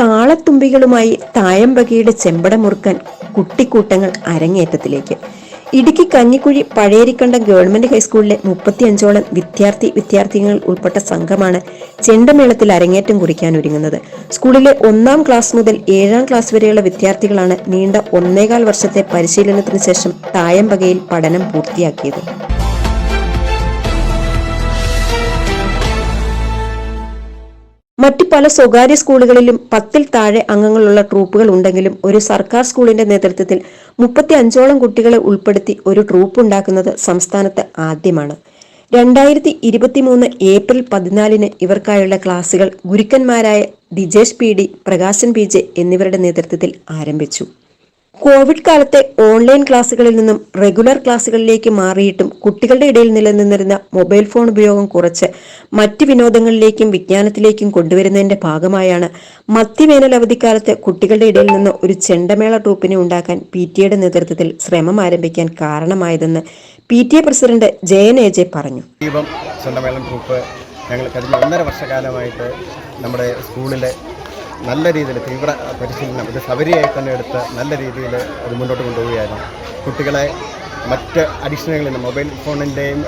താളത്തുമ്പികളുമായി തായമ്പകയുടെ ചെമ്പടമുറുക്കാൻ കുട്ടിക്കൂട്ടങ്ങൾ അരങ്ങേറ്റത്തിലേക്ക്. ഇടുക്കി കഞ്ഞിക്കുഴി പഴയരിക്കണ്ടം ഗവൺമെന്റ് ഹൈസ്കൂളിലെ മുപ്പത്തിയഞ്ചോളം വിദ്യാർത്ഥി വിദ്യാർത്ഥികൾ ഉൾപ്പെട്ട സംഘമാണ് ചെണ്ടമേളത്തിൽ അരങ്ങേറ്റം കുറിക്കാൻ ഒരുങ്ങുന്നത്. സ്കൂളിലെ ഒന്നാം ക്ലാസ് മുതൽ ഏഴാം ക്ലാസ് വരെയുള്ള വിദ്യാർത്ഥികളാണ് നീണ്ട ഒന്നേകാൽ വർഷത്തെ പരിശീലനത്തിന് ശേഷം തായമ്പകയിൽ പഠനം പൂർത്തിയാക്കിയത്. മറ്റു പല സ്വകാര്യ സ്കൂളുകളിലും പത്തിൽ താഴെ അംഗങ്ങളുള്ള ട്രൂപ്പുകൾ ഉണ്ടെങ്കിലും ഒരു സർക്കാർ സ്കൂളിന്റെ നേതൃത്വത്തിൽ മുപ്പത്തി അഞ്ചോളം കുട്ടികളെ ഉൾപ്പെടുത്തി ഒരു ട്രൂപ്പ് ഉണ്ടാക്കുന്നത് സംസ്ഥാനത്ത് ആദ്യമാണ്. രണ്ടായിരത്തി ഇരുപത്തിമൂന്ന് ഏപ്രിൽ പതിനാലിന് ഇവർക്കായുള്ള ക്ലാസുകൾ ഗുരുക്കന്മാരായ Dijesh P D Prakashan P J എന്നിവരുടെ നേതൃത്വത്തിൽ ആരംഭിച്ചു. കോവിഡ് കാലത്തെ ഓൺലൈൻ ക്ലാസ്സുകളിൽ നിന്നും റെഗുലർ ക്ലാസ്സുകളിലേക്ക് മാറിയിട്ടും കുട്ടികളുടെ ഇടയിൽ നിലനിന്നിരുന്ന മൊബൈൽ ഫോൺ ഉപയോഗം കുറച്ച് മറ്റ് വിനോദങ്ങളിലേക്കും വിജ്ഞാനത്തിലേക്കും കൊണ്ടുവരുന്നതിന്റെ ഭാഗമായാണ് മധ്യവേനൽ അവധിക്കാലത്ത് കുട്ടികളുടെ ഇടയിൽ നിന്ന് ഒരു ചെണ്ടമേള ട്രൂപ്പിനെ ഉണ്ടാക്കാൻ പി നേതൃത്വത്തിൽ ശ്രമം ആരംഭിക്കാൻ കാരണമായതെന്ന് P T A president Jayan A J പറഞ്ഞു. ഞങ്ങൾ കഴിഞ്ഞ ഒന്നര വർഷക്കാലമായിട്ട് നമ്മുടെ സ്കൂളിലെ നല്ല രീതിയിൽ തീവ്ര പരിശീലനം ഇത് സബരിയായി തന്നെ എടുത്ത് നല്ല രീതിയിൽ അത് മുന്നോട്ട് കൊണ്ടുപോവുകയായിരുന്നു. കുട്ടികളെ മറ്റ് അഡിക്ഷനുകളിൽ നിന്ന് മൊബൈൽ ഫോണിന്റെയും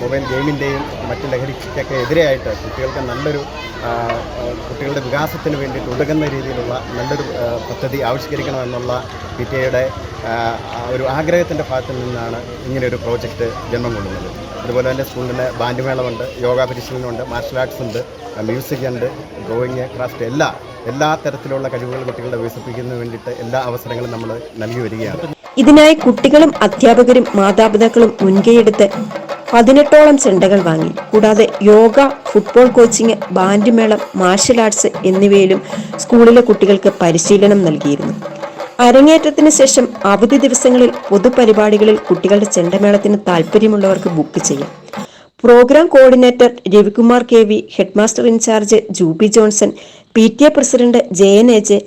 മൊബൈൽ ഗെയിമിന്റെയും മറ്റ് ലഹരിക്കൊക്കെ എതിരെയായിട്ട് കുട്ടികൾക്ക് നല്ലൊരു കുട്ടികളുടെ വികാസത്തിന് വേണ്ടിയിട്ട് ഉതകുന്ന രീതിയിലുള്ള നല്ലൊരു പദ്ധതി ആവിഷ്കരിക്കണമെന്നുള്ള പി ടി ഐയുടെ ഒരു ആഗ്രഹത്തിന്റെ ഭാഗത്തു നിന്നാണ് ഇങ്ങനെയൊരു പ്രോജക്റ്റ് ജന്മം കൊള്ളുന്നത്. അതുപോലെ തന്നെ സ്കൂളിൽ ബാൻഡ് മേളമുണ്ട് യോഗ പരിശീലനമുണ്ട് മാർഷൽ ആർട്സ് ഉണ്ട് മ്യൂസിക് ഉണ്ട് ഡ്രോയിങ് ക്രാഫ്റ്റ് എല്ലാ എല്ലാ തരത്തിലുള്ള കഴിവുകൾ കുട്ടികളെ വികസിപ്പിക്കുന്നതിന് വേണ്ടിയിട്ട് എല്ലാ അവസരങ്ങളും നമ്മൾ നൽകി വരികയാണ്. ഇതിനായി കുട്ടികളും അധ്യാപകരും മാതാപിതാക്കളും മുൻകൈയെടുത്ത് പതിനെട്ടോളം ചെണ്ടകൾ വാങ്ങി. കൂടാതെ യോഗ ഫുട്ബോൾ കോച്ചിങ് ബാൻഡ് മേളം മാർഷൽ ആർട്സ് എന്നിവയിലും സ്കൂളിലെ കുട്ടികൾക്ക് പരിശീലനം നൽകിയിരുന്നു. അരങ്ങേറ്റത്തിന് ശേഷം അവധി ദിവസങ്ങളിൽ പൊതുപരിപാടികളിൽ കുട്ടികളുടെ ചെണ്ടമേളത്തിന് താല്പര്യമുള്ളവർക്ക് ബുക്ക് ചെയ്യാം. Programme coordinator Ravikumar K V headmaster in charge Jubi Johnson P T A president J N A J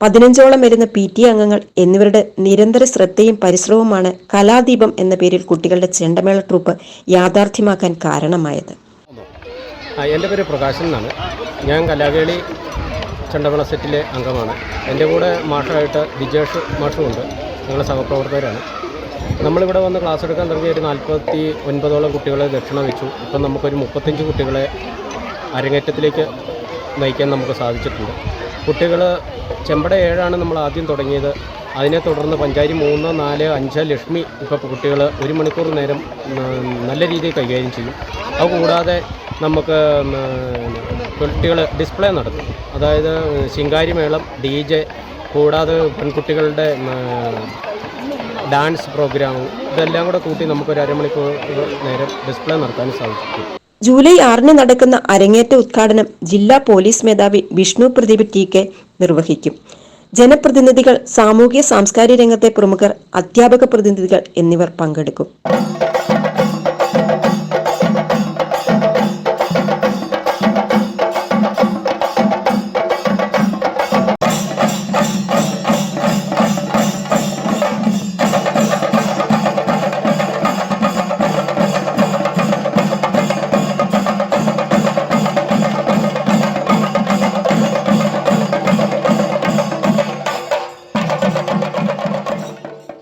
പതിനഞ്ചോളം വരുന്ന പി ടി അംഗങ്ങൾ എന്നിവരുടെ നിരന്തര ശ്രദ്ധയും പരിശ്രമവുമാണ് കലാദീപം എന്ന പേരിൽ കുട്ടികളുടെ ചെണ്ടമേള ട്രൂപ്പ് യാഥാർത്ഥ്യമാക്കാൻ കാരണമായത്. എന്റെ പേര് പ്രകാശൻ എന്നാണ്. ഞാൻ കലാവേളി ചെണ്ടമേള സെറ്റിലെ അംഗമാണ്. എന്റെ കൂടെ മാഷായിട്ട് വിജേഷ് മാഷുമുണ്ട്. ഞങ്ങളുടെ സഹപ്രവർത്തകരാണ്. നമ്മളിവിടെ വന്ന് ക്ലാസ് എടുക്കാൻ തുടങ്ങിയ ഒരു നാൽപ്പത്തി ഒൻപതോളം കുട്ടികളെ ദക്ഷിണ വെച്ചു. ഇപ്പം നമുക്കൊരു മുപ്പത്തഞ്ച് കുട്ടികളെ അരങ്ങേറ്റത്തിലേക്ക് നയിക്കാൻ നമുക്ക് സാധിച്ചിട്ടുണ്ട്. കുട്ടികൾ ചെമ്പട ഏഴാണ് നമ്മൾ ആദ്യം തുടങ്ങിയത്. അതിനെ തുടർന്ന് പഞ്ചാരി മൂന്ന് നാല് അഞ്ച് ലക്ഷ്മി ഇപ്പോൾ കുട്ടികൾ ഒരു മണിക്കൂർ നേരം നല്ല രീതിയിൽ കൈകാര്യം ചെയ്യും. അത് കൂടാതെ നമുക്ക് കുട്ടികൾ ഡിസ്പ്ലേ നടത്തും. അതായത് ശിങ്കാരി മേളം ഡി ജെ കൂടാതെ പെൺകുട്ടികളുടെ ഡാൻസ് പ്രോഗ്രാമും ഇതെല്ലാം കൂടെ കൂട്ടി നമുക്കൊരു അരമണിക്കൂർ നേരം ഡിസ്പ്ലേ നടത്താൻ സാധിക്കും. ജൂലൈ ആറിന് നടക്കുന്ന അരങ്ങേറ്റ ഉദ്ഘാടനം ജില്ലാ പോലീസ് മേധാവി വിഷ്ണു പ്രദീപ് ടി കെ നിർവഹിക്കും. ജനപ്രതിനിധികൾ സാമൂഹ്യ സാംസ്കാരിക രംഗത്തെ പ്രമുഖർ അധ്യാപക പ്രതിനിധികൾ എന്നിവർ പങ്കെടുക്കും.